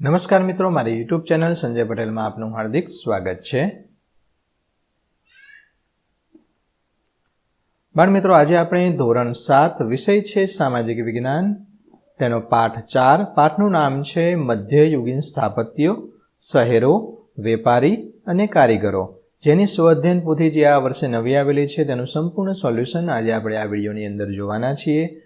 નમસ્કાર મિત્રો, મારી યુટ્યુબ ચેનલ સંજય પટેલમાં આપનું હાર્દિક સ્વાગત છે. બાળ મિત્રો, આજે આપણે ધોરણ સાત વિષય છે સામાજિક વિજ્ઞાન. તેનો પાઠ ચાર, પાઠનું નામ છે મધ્યયુગીન સ્થાપત્યો, શહેરો, વેપારી અને કારીગરો. જેની સ્વઅધ્યયન પોથી જે આ વર્ષે નવી આવેલી છે તેનું સંપૂર્ણ સોલ્યુશન આજે આપણે આ વિડીયોની અંદર જોવાના છીએ.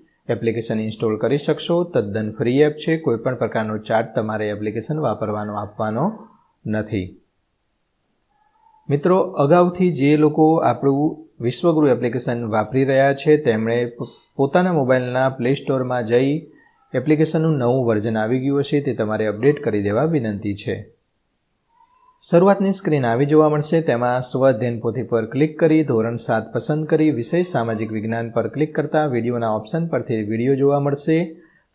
એપ્લિકેશન ઇન્સ્ટોલ કરી શકશો. તદ્દન ફ્રી એપ છે. કોઈપણ પ્રકારનો ચાર્જ તમારે એપ્લિકેશન વાપરવાનો આપવાનો નથી. મિત્રો, અગાઉથી જે લોકો આપણું વિશ્વગુરુ એપ્લિકેશન વાપરી રહ્યા છે, તેમણે પોતાના મોબાઈલના પ્લે સ્ટોરમાં જઈ એપ્લિકેશનનું નવું વર્ઝન આવી ગયું હશે. તે તમારે અપડેટ કરી દેવા વિનંતી છે. શરૂઆતની સ્ક્રીન આવી જોવા મળશે. તેમાં સ્વઅધ્યયન પોથી પર ક્લિક કરી, ધોરણ સાત પસંદ કરી વિશેષ સામાજિક વિજ્ઞાન પર ક્લિક કરતા વિડીયોના ઓપ્શન પરથી વીડિયો જોવા મળશે.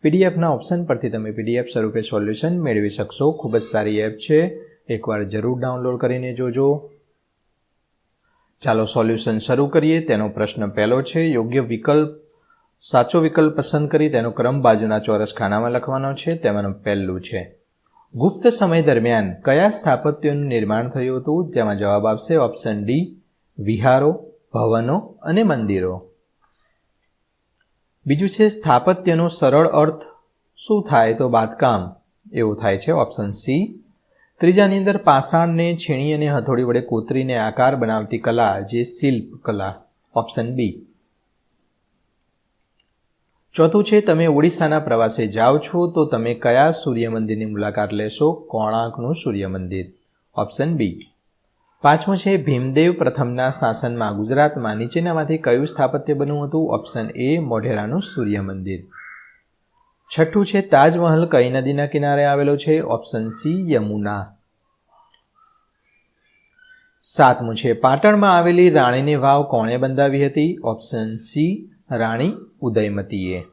પીડીએફના ઓપ્શન પરથી તમે પીડીએફ સ્વરૂપે સોલ્યુશન મેળવી શકશો. ખૂબ જ સારી એપ છે. એકવાર જરૂર ડાઉનલોડ કરીને જોજો. ચાલો સોલ્યુશન શરૂ કરીએ. તેનો પ્રશ્ન પહેલો છે, યોગ્ય વિકલ્પ, સાચો વિકલ્પ પસંદ કરી, તેનો ક્રમ બાજુના ચોરસ ખાનામાં લખવાનો છે. તેમાંનું પહેલું છે ગુપ્ત સમય દરમિયાન કયા સ્થાપત્યોનું નિર્માણ થયું હતું? તેમાં જવાબ આવશે ઓપ્શન ડી વિહારો, ભવનો અને મંદિરો. બીજું છે, સ્થાપત્યનો સરળ અર્થ શું થાય તો બાંધકામ? એવું થાય છે ઓપ્શન સી ત્રીજાની અંદર પાષાણને છીણી અને હથોડી વડે કોતરીને આકાર બનાવતી કલા, જે શિલ્પ કલા. ઓપ્શન બી ચોથું છે, તમે ઓડિશાના પ્રવાસે જાઓ છો, તો તમે કયા સૂર્ય મંદિરની મુલાકાત લેશો? કોણાર્કનું સૂર્ય મંદિર ઓપ્શન બી. પાંચમું છે, ભીમદેવ પ્રથમના શાસનમાં ગુજરાતમાં નીચેનામાંથી કયું સ્થાપત્ય બન્યું હતું? ઓપ્શન એ, મોઢેરાનું સૂર્ય મંદિર છઠ્ઠું છે, તાજમહલ કઈ નદીના કિનારે આવેલો છે? Option C, Yamuna. સાતમું છે, પાટણમાં આવેલી રાણીની વાવ કોણે બંધાવી હતી? ઓપ્શન સી રાણી ઉદયમતીએ.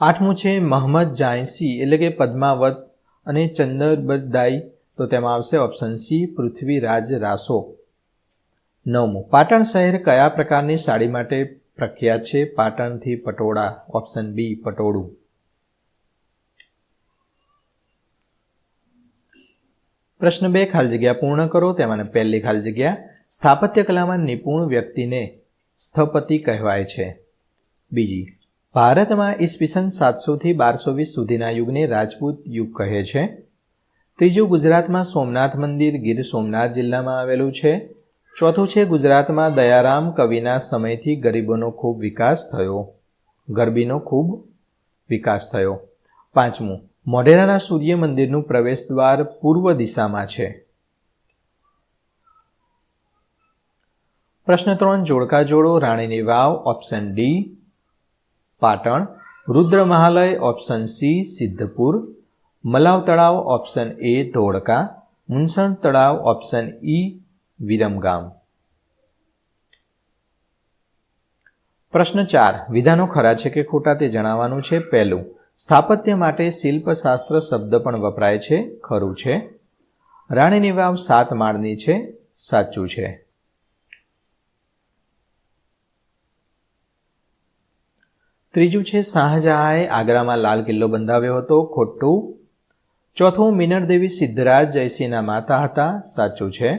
આઠમું છે મહંમદ જાયસી, એટલે કે પદ્માવત અને ચંદરબદાઈ, તો તેમાં આવશે ઓપ્શન સી પૃથ્વીરાજ રાસો. નવમું, પાટણ શહેર કયા પ્રકારની સાડી માટે પ્રખ્યાત છે? પાટણથી પટોળા ઓપ્શન બી પટોળું. પ્રશ્ન બે, ખાલી જગ્યા પૂર્ણ કરો તેમાં પહેલી ખાલી જગ્યા સ્થાપત્ય કલામાં નિપુણ વ્યક્તિને સ્થપતિ કહેવાય છે. બીજી, ભારતમાં ઈસવીસન સાતસોથી બારસો વીસ સુધીના યુગને રાજપૂત યુગ કહે છે. ત્રીજું, ગુજરાતમાં સોમનાથ મંદિર ગીર સોમનાથ જિલ્લામાં આવેલું છે. ચોથું છે, ગુજરાતમાં દયારામ કવિના સમયથી ગરીબોનો ખૂબ વિકાસ થયો. ગરબીનો ખૂબ વિકાસ થયો. પાંચમું, મોઢેરાના સૂર્ય મંદિરનું પ્રવેશ દ્વાર પૂર્વ દિશામાં છે. પ્રશ્ન ત્રણ, જોડકા જોડો, રાણીની Vav option D Patan. Rudra Mahalaya option C Siddhpur. Malav Talav option A Dholka. મુનસણ તળાવ ઓપ્શન ઈ વિરમગામ. પ્રશ્ન ચાર, વિધાનો ખરા છે કે ખોટા તે જણાવવાનું છે? પહેલું, સ્થાપત્ય માટે શિલ્પશાસ્ત્ર શબ્દ પણ વપરાય છે, ખરું છે. રાણીની વાવ સાત માળની છે, સાચું છે. ત્રીજું છે, શાહજહાએ આગ્રામાં લાલ કિલ્લો બંધાવ્યો હતો. ખોટું. ચોથું, મિનરદેવી સિદ્ધરાજ જયસિંહના માતા હતા. સાચું છે.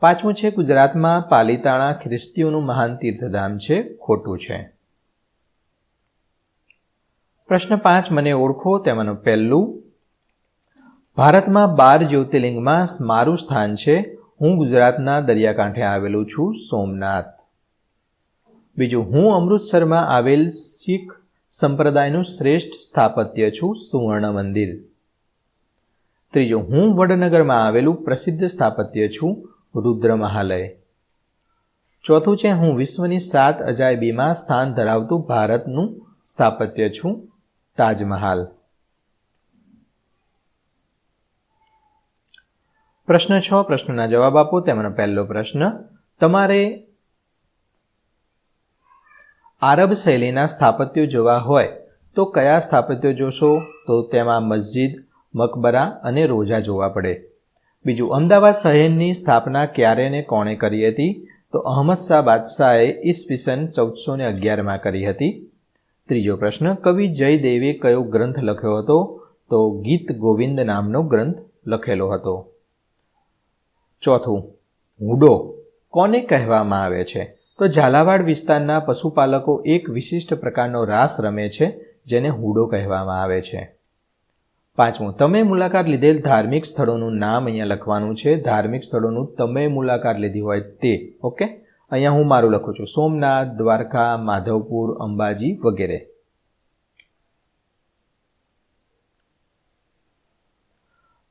પાંચમું છે, ગુજરાતમાં પાલીતાણા ખ્રિસ્તીઓનું મહાન તીર્થધામ છે. ખોટું છે. પ્રશ્ન પાંચ, મને ઓળખો તેમાંનું પહેલું. ભારતમાં બાર જ્યોતિર્લિંગમાં મારું સ્થાન છે. હું ગુજરાતના દરિયાકાંઠે આવેલું છું. સોમનાથ. બીજું, હું અમૃતસરમાં આવેલ શીખ સંપ્રદાયનું શ્રેષ્ઠ સ્થાપત્ય છું, સુવર્ણ મંદિર. ત્રીજો, હું વડનગરમાં આવેલું પ્રસિદ્ધ સ્થાપત્ય છું, રુદ્ર મહાલય. ચોથું છે, હું વિશ્વની સાત અજાયબીમાં સ્થાન ધરાવતું ભારતનું સ્થાપત્ય છું, તાજમહાલ. પ્રશ્ન છ, પ્રશ્નના જવાબ આપો. તેમનો પહેલો પ્રશ્ન, તમારે આરબ શૈલીના સ્થાપત્યો જોવા હોય, તો કયા સ્થાપત્યો જોશો? તો તેમાં મસ્જિદ, મકબરા અને રોજા જોવા પડે. બીજું, અમદાવાદ શહેરની સ્થાપના ક્યારે ને કોણે કરી હતી? તો અહમદ શાહ બાદશાહે ઈસવીસન ચૌદસો ને અગિયારમાં કરી હતી. ત્રીજો પ્રશ્ન, કવિ જયદેવે કયો ગ્રંથ લખ્યો હતો? તો ગીત ગોવિંદ નામનો ગ્રંથ લખેલો હતો. ચોથું, હુડો કોને કહેવામાં આવે છે? તો ઝાલાવાડ વિસ્તારના પશુપાલકો એક વિશિષ્ટ પ્રકારનો રાસ રમે છે, જેને હુડો કહેવામાં આવે છે. પાંચમું, તમે મુલાકાત લીધેલ ધાર્મિક સ્થળોનું નામ અહીંયા લખવાનું છે. ધાર્મિક સ્થળોનું તમે મુલાકાત લીધી હોય તે, ઓકે? અહીંયા હું મારું લખું છું. સોમનાથ, દ્વારકા, માધવપુર, અંબાજી વગેરે.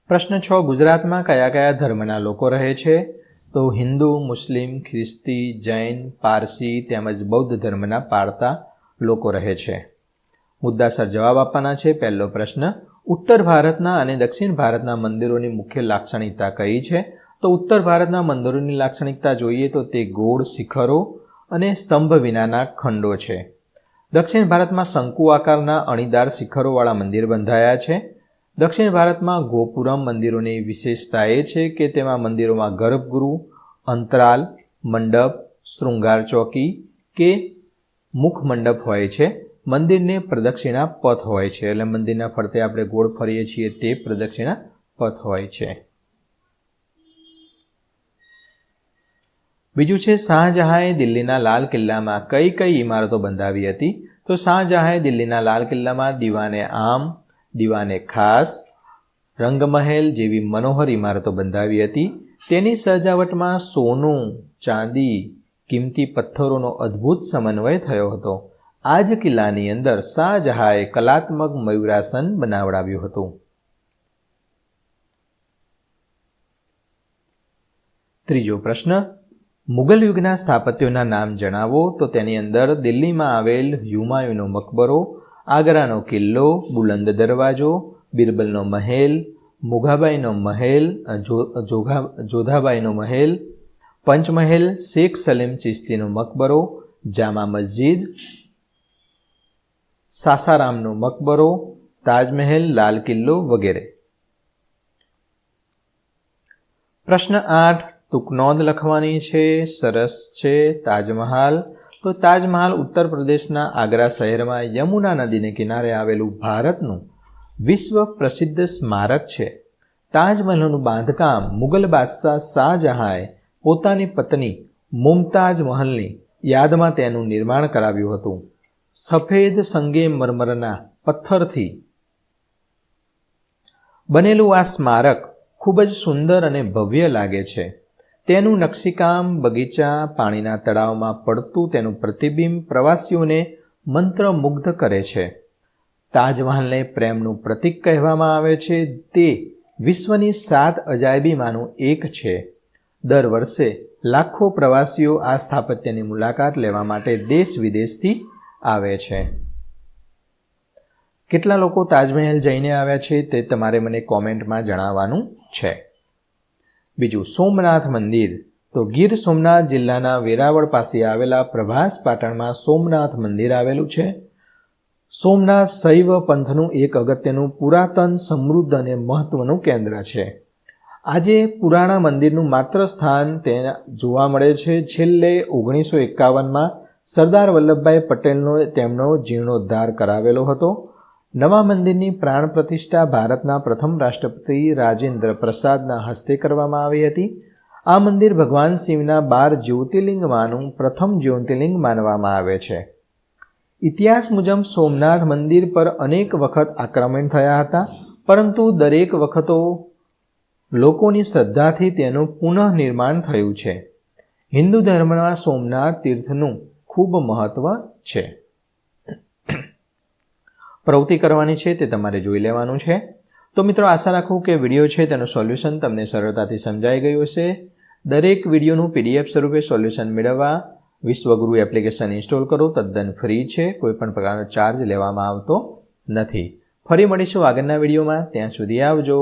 પ્રશ્ન છ, ગુજરાતમાં કયા કયા ધર્મના લોકો રહે છે? તો હિન્દુ, મુસ્લિમ, ખ્રિસ્તી, જૈન, પારસી તેમજ બૌદ્ધ ધર્મના પાળતા લોકો રહે છે. મુદ્દાસર જવાબ આપવાના છે. પહેલો પ્રશ્ન, ઉત્તર ભારતના અને દક્ષિણ ભારતના મંદિરોની મુખ્ય લાક્ષણિકતા કઈ છે? તો ઉત્તર ભારતના મંદિરોની લાક્ષણિકતા જોઈએ તો તે ગોળ, શિખરો અને સ્તંભ વિનાના ખંડો છે. દક્ષિણ ભારતમાં શંકુ આકારના અણીદાર શિખરોવાળા મંદિર બંધાયા છે. દક્ષિણ ભારતમાં ગોપુરમ મંદિરોની વિશેષતા એ છે કે તેમાં મંદિરોમાં ગર્ભગૃહ, અંતરાલ, મંડપ, શૃંગાર ચોકી કે મુખ મંડપ હોય છે. મંદિરને પ્રદક્ષિણા પથ હોય છે. એટલે મંદિરના ફરતે આપણે ગોળ ફરીએ છીએ તે પ્રદક્ષિણા પથ હોય છે. બીજું છે શાહજહાંએ દિલ્હીના લાલ કિલ્લામાં કઈ કઈ ઇમારતો બંધાવી હતી? તો શાહજહાંએ દિલ્હીના લાલ કિલ્લામાં દીવાને આમ દીવાને ખાસ રંગમહેલ જેવી મનોહર ઇમારતો બંધાવી હતી. તેની સજાવટમાં સોનું, ચાંદી, કિંમતી પથ્થરોનો અદ્ભુત સમન્વય થયો હતો. આ જ કિલ્લાની અંદર શાહજહાએ કલાત્મક મયુરાસન બનાવડાવ્યું હતું. ત્રીજો પ્રશ્ન, મુગલ યુગના સ્થાપત્યોના નામ જણાવો તો તેની અંદર દિલ્હીમાં આવેલ હ્યુમાયુનો મકબરો આગ્રાનો કિલ્લો, બુલંદ દરવાજો, બિરબલનો મહેલ, મુઘાબાઈનો મહેલ જોધાબાઈનો મહેલ, પંચમહેલ, શેખ સલીમ ચિસ્તીનો મકબરો, જામા મસ્જિદ, સાસારામનો મકબરો, તાજમહેલ, લાલ કિલ્લો વગેરે. પ્રશ્ન આઠ ટૂંક નોંધ લખવાની છે, સરસ છે, તાજમહાલ. તો તાજમહાલ ઉત્તર પ્રદેશના આગ્રા શહેરમાં યમુના નદીને કિનારે આવેલું ભારતનું વિશ્વ પ્રસિદ્ધ સ્મારક છે. તાજમહેલનું બાંધકામ મુગલ બાદશાહ શાહજહાંએ પોતાની પત્ની મુમતાજ મહલની યાદમાં તેનું નિર્માણ કરાવ્યું હતું. સફેદ સંગે મરમરના પથ્થરથી બનેલું આ સ્મારક ખૂબ જ સુંદર અને ભવ્ય લાગે છે. તેનું નકશીકામ બગીચા, પાણીના તળાવમાં પડતું તેનું પ્રતિબિંબ પ્રવાસીઓને મંત્રમુગ્ધ કરે છે. તાજમહાલને પ્રેમનું પ્રતીક કહેવામાં આવે છે. તે વિશ્વની સાત અજાયબીમાંનું એક છે. દર વર્ષે લાખો પ્રવાસીઓ આ સ્થાપત્યની મુલાકાત લેવા માટે દેશ વિદેશથી આવે છે. કેટલા લોકો તાજમહેલ જઈને આવ્યા છે તે તમારે મને કોમેન્ટમાં જણાવવાનું છે. બીજું સોમનાથ મંદિર. તો ગીર સોમનાથ જિલ્લાના વેરાવળ પાસે આવેલા પ્રભાસ પાટણમાં સોમનાથ મંદિર આવેલું છે. સોમનાથ શૈવ પંથનું એક અગત્યનું પુરાતન, સમૃદ્ધ અને મહત્વનું કેન્દ્ર છે. આજે પુરાણા મંદિરનું માત્ર સ્થાન તે જોવા મળે છે. છેલ્લે ઓગણીસો એકાવનમાં સરદાર વલ્લભભાઈ પટેલનો તેમનો જીર્ણોદ્ધાર કરાવેલો હતો. નવા મંદિરની પ્રાણ પ્રતિષ્ઠા ભારતના પ્રથમ રાષ્ટ્રપતિ રાજેન્દ્ર પ્રસાદના હસ્તે કરવામાં આવી હતી. આ મંદિર ભગવાન શિવના બાર જ્યોતિર્લિંગમાંનું પ્રથમ જ્યોતિર્લિંગ માનવામાં આવે છે. ઇતિહાસ મુજબ સોમનાથ મંદિર પર અનેક વખત આક્રમણ થયા હતા, પરંતુ દરેક વખતો લોકોની શ્રદ્ધાથી તેનું પુનઃનિર્માણ થયું છે. હિન્દુ ધર્મમાં સોમનાથ તીર્થનું ખૂબ મહત્વ છે. પ્રવૃત્તિ કરવાની છે તે તમારે જોઈ લેવાનું છે. તો મિત્રો આશા રાખું કે વીડિયો છે તેનું સોલ્યુશન તમને સરળતાથી સમજાઈ ગયું હશે. દરેક વિડીયોનું પીડીએફ સ્વરૂપે સોલ્યુશન મેળવવા વિશ્વગુરુ એપ્લિકેશન ઇન્સ્ટોલ કરો, તદ્દન ફ્રી છે, કોઈપણ પ્રકારનો ચાર્જ લેવામાં આવતો નથી. ફરી મળીશું આગળના વિડીયોમાં. ત્યાં સુધી આવજો.